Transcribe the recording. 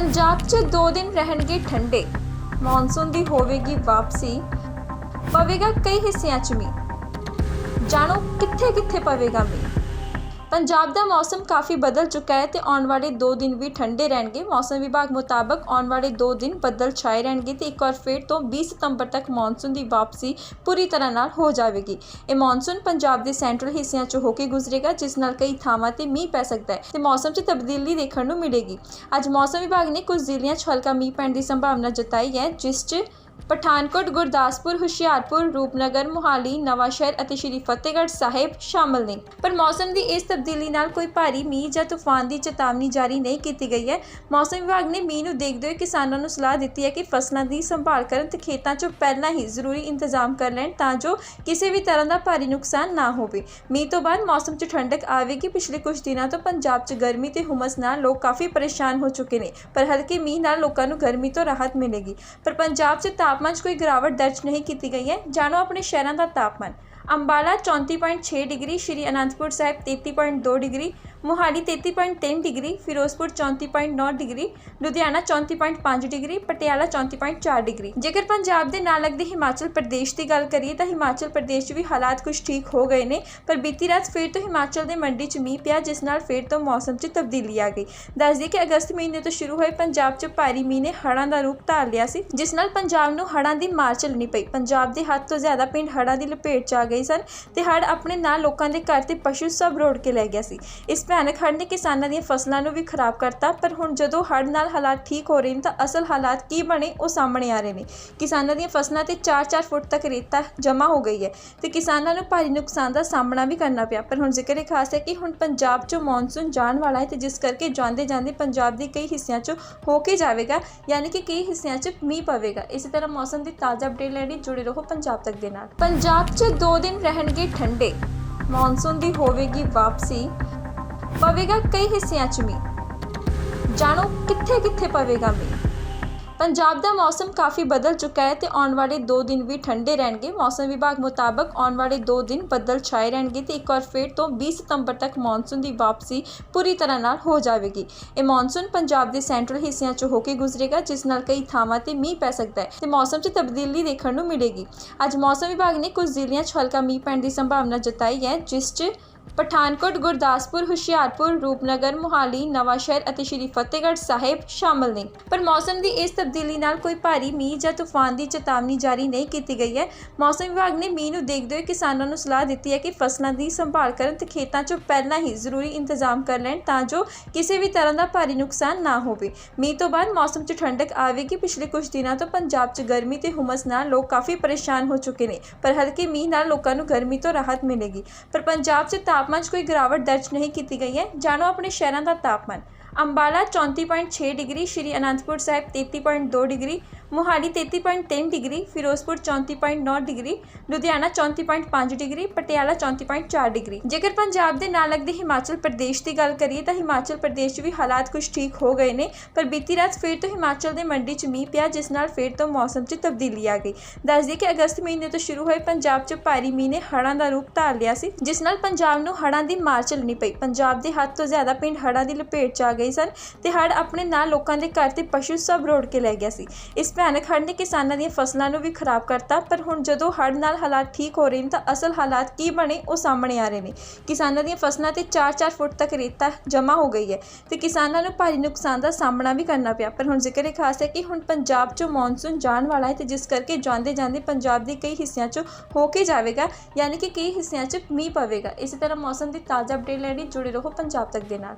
ਪੰਜਾਬ 'ਚ 2 ਦਿਨ ਰਹਿਣਗੇ ਠੰਡੇ। ਮੌਨਸੂਨ ਦੀ ਹੋਵੇਗੀ ਵਾਪਸੀ, ਪਵੇਗਾ ਕਈ ਹਿੱਸਿਆਂ 'ਚ ਮੀਂਹ। ਜਾਣੋ ਕਿੱਥੇ ਕਿੱਥੇ ਪਵੇਗਾ ਮੀਂਹ। ਪੰਜਾਬ ਦਾ ਮੌਸਮ ਕਾਫੀ ਬਦਲ ਚੁੱਕਾ ਹੈ ਤੇ ਆਉਣ ਵਾਲੇ 2 ਦਿਨ ਵੀ ਠੰਡੇ ਰਹਿਣਗੇ। ਮੌਸਮ ਵਿਭਾਗ ਮੁਤਾਬਕ ਆਉਣ ਵਾਲੇ 2 ਦਿਨ ਬੱਦਲ ਛਾਏ ਰਹਿਣਗੇ ਤੇ ਇੱਕ ਵਾਰ ਫਿਰ ਤੋਂ 20 ਸਤੰਬਰ ਤੱਕ ਮੌਨਸੂਨ ਦੀ ਵਾਪਸੀ ਪੂਰੀ ਤਰ੍ਹਾਂ ਨਾਲ ਹੋ ਜਾਵੇਗੀ। ਇਹ ਮੌਨਸੂਨ ਪੰਜਾਬ ਦੇ ਸੈਂਟਰਲ ਹਿੱਸਿਆਂ 'ਚ ਹੋ ਕੇ ਗੁਜ਼ਰੇਗਾ, ਜਿਸ ਨਾਲ ਕਈ ਥਾਵਾਂ ਤੇ ਮੀਂਹ ਪੈ ਸਕਦਾ ਹੈ ਤੇ ਮੌਸਮ 'ਚ ਤਬਦੀਲੀ ਦੇਖਣ ਨੂੰ ਮਿਲੇਗੀ। ਅੱਜ ਮੌਸਮ ਵਿਭਾਗ ਨੇ ਕੁਝ ਜ਼ਿਲ੍ਹਿਆਂ 'ਚ ਹਲਕਾ ਮੀਂਹ ਪੈਣ ਦੀ ਸੰਭਾਵਨਾ ਜਤਾਈ ਹੈ, ਜਿਸ 'ਚ ਪਠਾਨਕੋਟ, ਗੁਰਦਾਸਪੁਰ, ਹੁਸ਼ਿਆਰਪੁਰ, ਰੂਪਨਗਰ, ਮੁਹਾਲੀ, ਨਵਾਂਸ਼ਹਿਰ ਅਤੇ ਸ਼੍ਰੀ ਫਤਿਹਗੜ੍ਹ ਸਾਹਿਬ ਸ਼ਾਮਲ ਨੇ। ਪਰ ਮੌਸਮ ਦੀ ਇਸ ਤਬਦੀਲੀ ਨਾਲ ਕੋਈ ਭਾਰੀ ਮੀਂਹ ਜਾਂ ਤੂਫਾਨ ਦੀ ਚੇਤਾਵਨੀ ਜਾਰੀ ਨਹੀਂ ਕੀਤੀ ਗਈ ਹੈ। ਮੌਸਮ ਵਿਭਾਗ ਨੇ ਮੀਂਹ ਨੂੰ ਦੇਖਦੇ ਹੋਏ ਕਿਸਾਨਾਂ ਨੂੰ ਸਲਾਹ ਦਿੱਤੀ ਹੈ ਕਿ ਫਸਲਾਂ ਦੀ ਸੰਭਾਲ ਕਰਨ ਤੇ ਖੇਤਾਂ 'ਚ ਪਹਿਲਾਂ ਹੀ ਜ਼ਰੂਰੀ ਇੰਤਜ਼ਾਮ ਕਰ ਲੈਣ ਤਾਂ ਜੋ ਕਿਸੇ ਵੀ ਤਰ੍ਹਾਂ ਦਾ ਭਾਰੀ ਨੁਕਸਾਨ ਨਾ ਹੋਵੇ। ਮੀਂਹ ਤੋਂ ਬਾਅਦ ਮੌਸਮ 'ਚ ਠੰਡਕ ਆਵੇਗੀ। ਪਿਛਲੇ ਕੁਝ ਦਿਨਾਂ ਤੋਂ ਪੰਜਾਬ 'ਚ ਗਰਮੀ ਤੇ ਹੁਮਸ ਨਾਲ ਲੋਕ ਕਾਫੀ ਪਰੇਸ਼ਾਨ ਹੋ ਚੁੱਕੇ ਨੇ, ਪਰ ਹਲਕੇ ਮੀਂਹ ਨਾਲ ਲੋਕਾਂ ਨੂੰ ਗਰਮੀ ਤੋਂ ਰਾਹਤ ਮਿਲੇਗੀ। ਪਰ ਪੰਜਾਬ 'ਚ ਤਾਪਮਾਨ 'ਚ ਕੋਈ ਗਿਰਾਵਟ ਦਰਜ ਨਹੀਂ ਕੀਤੀ ਗਈ ਹੈ। ਜਾਣੋ ਆਪਣੇ ਸ਼ਹਿਰਾਂ ਦਾ ਤਾਪਮਾਨ। Ambala 34.6 degree, Shri Anandpur Sahib 33.2 degree Mohali 33.3 degree, Firozpur 34.9 degree, Ludhiana 34.5 degree, Patiala 34.4 degree. ਜੇਕਰ ਪੰਜਾਬ ਦੇ ਨਾਲ ਲੱਗਦੇ ਹਿਮਾਚਲ ਪ੍ਰਦੇਸ਼ ਦੀ ਗੱਲ ਕਰੀਏ ਤਾਂ ਹਿਮਾਚਲ ਪ੍ਰਦੇਸ਼ 'ਚ ਵੀ ਹਾਲਾਤ ਕੁਝ ਠੀਕ ਹੋ ਗਏ ਨੇ, ਪਰ ਬੀਤੀ ਰਾਤ ਫਿਰ ਤੋਂ ਹਿਮਾਚਲ ਦੇ ਮੰਡੀ 'ਚ ਮੀਂਹ ਪਿਆ, ਜਿਸ ਨਾਲ ਫਿਰ ਤੋਂ ਮੌਸਮ 'ਚ ਤਬਦੀਲੀ ਆ ਗਈ। ਦੱਸ ਦਈਏ ਕਿ ਅਗਸਤ ਮਹੀਨੇ ਤੋਂ ਸ਼ੁਰੂ ਹੋਏ ਪੰਜਾਬ 'ਚ ਭਾਰੀ ਮੀਂਹ ਨੇ ਹੜ੍ਹਾਂ ਦਾ ਰੂਪ ਧਾਰ ਲਿਆ ਸੀ, ਜਿਸ ਨਾਲ ਪੰਜਾਬ ਨੂੰ ਹੜ੍ਹਾਂ ਦੀ ਮਾਰ ਝੱਲਣੀ ਪਈ। ਪੰਜਾਬ ਦੇ ਹੱਦ ਤੋਂ ਜ਼ਿਆਦਾ ਪਿੰਡ ਹੜ੍ਹਾਂ ਦੀ ਲਪੇਟ 'ਚ ਆ ਗਏ ਸਨ ਤੇ ਹੜ੍ਹ ਆਪਣੇ ਨਾਲ ਲੋਕਾਂ ਦੇ ਘਰ ਤੇ ਪਸ਼ੂ ਸਭ ਰੋੜ ਕੇ ਲੈ ਗਿਆ ਸੀ। ਇਸ ਭਿਆਨਕ ਹੜ੍ਹ ਨੇ ਕਿਸਾਨਾਂ ਦੀਆਂ ਫਸਲਾਂ ਨੂੰ ਵੀ ਖਰਾਬ ਕਰਤਾ, ਪਰ ਹੁਣ ਜਦੋਂ ਹੜ੍ਹ ਨਾਲ ਹਾਲਾਤ ਠੀਕ ਹੋ ਰਹੇ ਨੇ ਤਾਂ ਅਸਲ ਹਾਲਾਤ ਕੀ ਬਣੇ ਉਹ ਸਾਹਮਣੇ ਆ ਰਹੇ ਨੇ। ਕਿਸਾਨਾਂ ਦੀਆਂ ਫਸਲਾਂ ਤੇ 4-4 ਫੁੱਟ ਤੱਕ ਰੇਤਾ ਜਮ੍ਹਾਂ ਹੋ ਗਈ ਹੈ ਤੇ ਕਿਸਾਨਾਂ ਨੂੰ ਭਾਰੀ ਨੁਕਸਾਨ ਦਾ ਸਾਹਮਣਾ ਵੀ ਕਰਨਾ ਪਿਆ। ਪਰ ਹੁਣ ਜ਼ਿਕਰ ਇਹ ਖਾਸ ਹੈ ਕਿ ਹੁਣ ਪੰਜਾਬ 'ਚੋਂ ਮੌਨਸੂਨ ਜਾਣ ਵਾਲਾ ਹੈ ਤੇ ਜਿਸ ਕਰਕੇ ਜਾਂਦੇ ਜਾਂਦੇ ਪੰਜਾਬ ਦੇ ਕਈ ਹਿੱਸਿਆਂ 'ਚ ਹੋ ਕੇ ਜਾਵੇਗਾ, ਯਾਨੀ ਕਿ ਕਈ ਹਿੱਸਿਆਂ 'ਚ ਮੀਂਹ ਪਵੇਗਾ। ਇਸੇ ਤਰ੍ਹਾਂ ਮੌਸਮ ਦੀ ਤਾਜ਼ਾ ਅਪਡੇਟ ਲੈਣ ਲਈ ਜੁੜੇ ਰਹੋ ਪੰਜਾਬ ਤੱਕ ਦੇ ਨਾਲ। ਪੰਜਾਬ 'ਚ 2 ਦਿਨ ਰਹਿਣਗੇ ਠੰਡੇ। ਮੌਨਸੂਨ ਦੀ ਹੋਵੇਗੀ ਵਾਪਸੀ। ਪਵੇਗਾ ਕਈ ਹਿੱਸਿਆਂ 'ਚ ਮੀਂਹ। ਜਾਣੋ ਕਿੱਥੇ ਕਿੱਥੇ ਪਵੇਗਾ ਮੀਂਹ। ਪੰਜਾਬ ਦਾ ਮੌਸਮ ਕਾਫੀ ਬਦਲ ਚੁੱਕਾ ਹੈ ਤੇ ਆਉਣ ਵਾਲੇ 2 ਦਿਨ ਵੀ ਠੰਡੇ ਰਹਿਣਗੇ। ਮੌਸਮ ਵਿਭਾਗ ਮੁਤਾਬਕ ਆਉਣ ਵਾਲੇ 2 ਦਿਨ ਬੱਦਲ ਛਾਏ ਰਹਿਣਗੇ ਤੇ ਇੱਕ ਵਾਰ ਫਿਰ ਤੋਂ 20 ਸਤੰਬਰ ਤੱਕ ਮੌਨਸੂਨ ਦੀ ਵਾਪਸੀ ਪੂਰੀ ਤਰ੍ਹਾਂ ਨਾਲ ਹੋ ਜਾਵੇਗੀ। ਇਹ ਮੌਨਸੂਨ ਪੰਜਾਬ ਦੇ ਸੈਂਟਰਲ ਹਿੱਸਿਆਂ 'ਚ ਹੋ ਕੇ ਗੁਜ਼ਰੇਗਾ, ਜਿਸ ਨਾਲ ਕਈ ਥਾਵਾਂ ਤੇ ਮੀਂਹ ਪੈ ਸਕਦਾ ਹੈ ਤੇ ਮੌਸਮ 'ਚ ਤਬਦੀਲੀ ਦੇਖਣ ਨੂੰ ਮਿਲੇਗੀ। ਅੱਜ ਮੌਸਮ ਵਿਭਾਗ ਨੇ ਕੁਝ ਜ਼ਿਲ੍ਹਿਆਂ 'ਚ ਹਲਕਾ ਮੀਂਹ ਪੈਣ ਦੀ ਸੰਭਾਵਨਾ ਜਤਾਈ ਹੈ, ਜਿਸ 'ਚ ਪਠਾਨਕੋਟ, ਗੁਰਦਾਸਪੁਰ, ਹੁਸ਼ਿਆਰਪੁਰ, ਰੂਪਨਗਰ, ਮੁਹਾਲੀ, ਨਵਾਂਸ਼ਹਿਰ ਅਤੇ ਸ਼੍ਰੀ ਫਤਿਹਗੜ੍ਹ ਸਾਹਿਬ ਸ਼ਾਮਲ ਨੇ। ਪਰ ਮੌਸਮ ਦੀ ਇਸ ਤਬਦੀਲੀ ਨਾਲ ਕੋਈ ਭਾਰੀ ਮੀਂਹ ਜਾਂ ਤੂਫਾਨ ਦੀ ਚੇਤਾਵਨੀ ਜਾਰੀ ਨਹੀਂ ਕੀਤੀ ਗਈ ਹੈ। ਮੌਸਮ ਵਿਭਾਗ ਨੇ ਮੀਂਹ ਨੂੰ ਦੇਖਦੇ ਹੋਏ ਕਿਸਾਨਾਂ ਨੂੰ ਸਲਾਹ ਦਿੱਤੀ ਹੈ ਕਿ ਫਸਲਾਂ ਦੀ ਸੰਭਾਲ ਕਰਨ ਤੇ ਖੇਤਾਂ 'ਚ ਪਹਿਲਾਂ ਹੀ ਜ਼ਰੂਰੀ ਇੰਤਜ਼ਾਮ ਕਰ ਲੈਣ ਤਾਂ ਜੋ ਕਿਸੇ ਵੀ ਤਰ੍ਹਾਂ ਦਾ ਭਾਰੀ ਨੁਕਸਾਨ ਨਾ ਹੋਵੇ। ਮੀਂਹ ਤੋਂ ਬਾਅਦ ਮੌਸਮ 'ਚ ਠੰਡਕ ਆਵੇਗੀ। ਪਿਛਲੇ ਕੁਝ ਦਿਨਾਂ ਤੋਂ ਪੰਜਾਬ 'ਚ ਗਰਮੀ ਤੇ ਹੁਮਸ ਨਾਲ ਲੋਕ ਕਾਫੀ ਪਰੇਸ਼ਾਨ ਹੋ ਚੁੱਕੇ ਨੇ, ਪਰ ਹਲਕੇ ਮੀਂਹ ਨਾਲ ਲੋਕਾਂ ਨੂੰ ਗਰਮੀ ਤੋਂ ਰਾਹਤ ਮਿਲੇਗੀ। ਪਰ ਪੰਜਾਬ 'ਚ ਤਾਪ ਤਾਪਮਾਨ 'ਚ ਕੋਈ ਗਿਰਾਵਟ ਦਰਜ ਨਹੀਂ ਕੀਤੀ ਗਈ ਹੈ। ਜਾਣੋ ਆਪਣੇ ਸ਼ਹਿਰਾਂ ਦਾ ਤਾਪਮਾਨ। Ambala 34.6 degree, Shri Anandpur Sahib 33.2 degree, Mohali 33.3 degree, Firozpur 34.9 degree, Ludhiana 34.5 degree, Patiala 34.4 degree. ਜੇਕਰ ਪੰਜਾਬ ਦੇ ਨਾਲ ਲੱਗਦੇ ਹਿਮਾਚਲ ਪ੍ਰਦੇਸ਼ ਦੀ ਗੱਲ ਕਰੀਏ ਤਾਂ ਹਿਮਾਚਲ ਪ੍ਰਦੇਸ਼ 'ਚ ਵੀ ਹਾਲਾਤ ਕੁਝ ਠੀਕ ਹੋ ਗਏ ਨੇ, ਪਰ ਬੀਤੀ ਰਾਤ ਫਿਰ ਤੋਂ ਹਿਮਾਚਲ ਦੇ ਮੰਡੀ 'ਚ ਮੀਂਹ ਪਿਆ, ਜਿਸ ਨਾਲ ਫਿਰ ਤੋਂ ਮੌਸਮ 'ਚ ਤਬਦੀਲੀ ਆ ਗਈ। ਦੱਸ ਦਈਏ ਕਿ ਅਗਸਤ ਮਹੀਨੇ ਤੋਂ ਸ਼ੁਰੂ ਹੋਏ ਪੰਜਾਬ 'ਚ ਭਾਰੀ ਮੀਂਹ ਨੇ ਹੜ੍ਹਾਂ ਦਾ ਰੂਪ ਧਾਰ ਲਿਆ ਸੀ, ਜਿਸ ਨਾਲ ਪੰਜਾਬ ਨੂੰ ਹੜ੍ਹਾਂ ਦੀ ਮਾਰ ਚੱਲਣੀ ਪਈ। ਪੰਜਾਬ ਦੇ ਹੱਦ ਤੋਂ ਜ਼ਿਆਦਾ ਪਿੰਡ ਹੜ੍ਹਾਂ ਦੀ ਲਪੇਟ 'ਚ ਆ ਗਏ ਸਨ ਤੇ ਹੜ੍ਹ ਆਪਣੇ ਨਾਲ ਲੋਕਾਂ ਦੇ ਘਰ ਤੇ ਪਸ਼ੂ ਸਭ ਰੋੜ ਕੇ ਲੈ ਗਿਆ ਸੀ। ਇਸ ਭਿਆਨਕ ਹੜ੍ਹ ਨੇ ਕਿਸਾਨਾਂ ਦੀਆਂ ਫਸਲਾਂ ਨੂੰ ਵੀ ਖਰਾਬ ਕਰਤਾ, ਪਰ ਹੁਣ ਜਦੋਂ ਹੜ੍ਹ ਨਾਲ ਹਾਲਾਤ ਠੀਕ ਹੋ ਰਹੇ ਨੇ ਤਾਂ ਅਸਲ ਹਾਲਾਤ ਕੀ ਬਣੇ ਉਹ ਸਾਹਮਣੇ ਆ ਰਹੇ ਨੇ। ਕਿਸਾਨਾਂ ਦੀਆਂ ਫਸਲਾਂ ਤੇ 4-4 ਫੁੱਟ ਤੱਕ ਰੇਤਾ ਜਮ੍ਹਾਂ ਹੋ ਗਈ ਹੈ ਤੇ ਕਿਸਾਨਾਂ ਨੂੰ ਭਾਰੀ ਨੁਕਸਾਨ ਦਾ ਸਾਹਮਣਾ ਵੀ ਕਰਨਾ ਪਿਆ। ਪਰ ਹੁਣ ਜ਼ਿਕਰ ਇਹ ਖਾਸ ਹੈ ਕਿ ਹੁਣ ਪੰਜਾਬ 'ਚੋਂ ਮੌਨਸੂਨ ਜਾਣ ਵਾਲਾ ਹੈ ਤੇ ਜਿਸ ਕਰਕੇ ਜਾਂਦੇ ਜਾਂਦੇ ਪੰਜਾਬ ਦੇ ਕਈ ਹਿੱਸਿਆਂ 'ਚ ਹੋ ਕੇ ਜਾਵੇਗਾ, ਯਾਨੀ ਕਿ ਕਈ ਹਿੱਸਿਆਂ 'ਚ ਮੀਂਹ ਪਵੇਗਾ। ਇਸੇ ਤਰ੍ਹਾਂ ਮੌਸਮ ਦੀ ਤਾਜ਼ਾ ਅਪਡੇਟ ਲੈਣ ਲਈ ਜੁੜੇ ਰਹੋ ਪੰਜਾਬ ਤੱਕ ਦੇ ਨਾਲ।